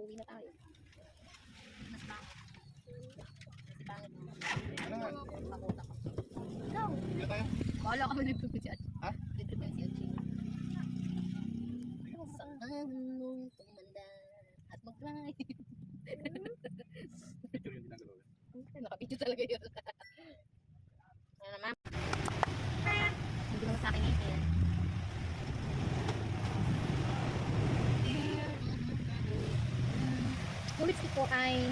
uwi na tayo. Mas. Mas pangit mo. Ano nga? Makuta ka. Ikaw. Hindi tayo. Bahala ka malipit si Ate. Ha? Dito ba si Ate? Saan nung tumanda at mag-drive? Picture yung ginagawa. Nakapidyo talaga yun. ano naman? Hindi naman sa akin ngipin. Lipstick ko ay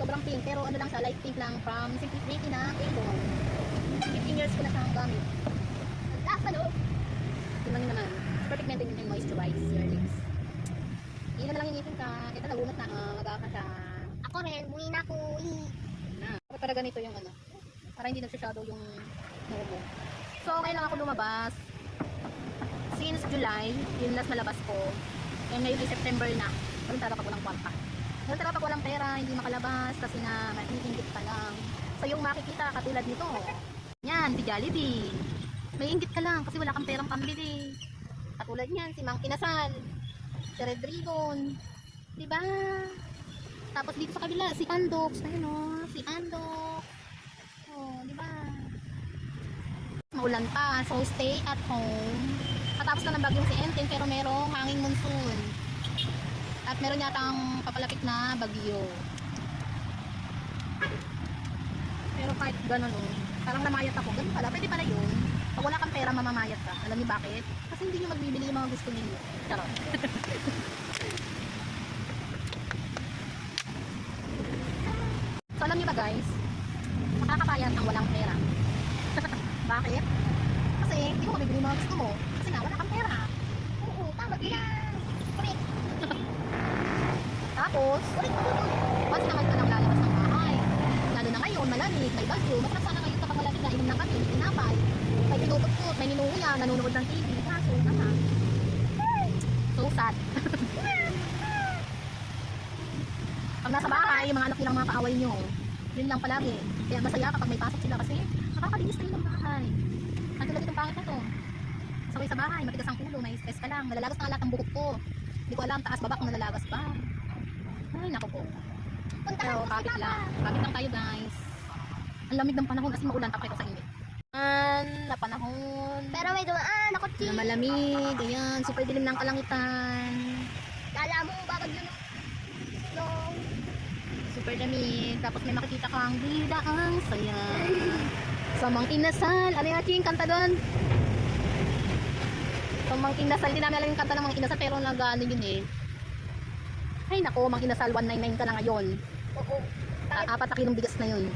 sobrang pink pero ano lang siya, light pink lang from Simplicity na Avon. 15 years ko na siyang gamit. Ang taas pa no? Yun lang naman. Perfect maintain and moisturize your lips. Ilan na lang yung ngipin ka. Ito nagunat na. Uh, mag-aaka siya. Ako rin, buwi na na. Dapat para ganito yung ano. Para hindi nagsashadow yung noo mo. So, lang ako lumabas. Since July, yun last malabas ko. And ngayon ay September na. Ganun talaga pag walang kwarta. Ganun talaga pag walang pera, hindi makalabas kasi nga maiingit ka lang. So, yung makikita katulad nito. Yan, si Jollibee. May inggit ka lang kasi wala kang perang pambili. Katulad niyan, si Mang Kinasal. Si Red Ribbon. Diba? Tapos dito sa kabila, si Andox. Ayun o, si Andox. Oh, di ba? Maulan pa, so stay at home. Katapos na ng bagyong si Enten, pero merong hanging monsoon. At meron yatang papalapit na bagyo. Pero kahit ganun oh, parang namayat ako. Ganun pala, pwede pala yun. Pag wala kang pera, mamamayat ka. Alam niyo bakit? Kasi hindi niyo magbibili yung mga gusto niyo. Charot. So alam niyo ba guys, makakabayan ang walang pera. Bakit? Kasi hindi mo mabibili yung mga gusto mo. Kasi nga wala kang pera. Oo, tama yan. Correct. Tapos, once naman ka nang lalabas ng bahay. Lalo na ngayon, malamig, may bagyo. Masarap sana ngayon kapag malamig na inom ng kape, tinapay. May pinutot-tot, may ninuya, nanonood ng TV. Kaso, nasa. So sad. Pag nasa bahay, mga anak nilang mga kaaway nyo, yun lang palagi. Kaya masaya kapag may pasok sila kasi nakakalinis kayo ng bahay. Ang tulad itong pangit na to. Sabay sa bahay, matigas ang ulo, may stress ka lang. Malalagas na lahat ang buhok ko. Hindi ko alam, taas baba kung nalalagas pa. Ay, naku po. Puntahan Pero kapit lang. Kapit lang tayo guys. Ang lamig ng panahon kasi maulan tapos ito sa init. An, na panahon. Pero may dumaan ako, Na Chi. malamig, ayan, super dilim ng kalangitan. Kala mo, bakit yun? No. Super lamig. Tapos may makikita kang bida ang saya. Sa mga inasal. Ano yung ching kanta doon? Sa mga inasal. Hindi namin alam yung kanta ng mga inasal pero nag-ano yun eh. Ay nako, mga inasal 199 ka na ngayon. Oo. Apat na kilong bigas na yun.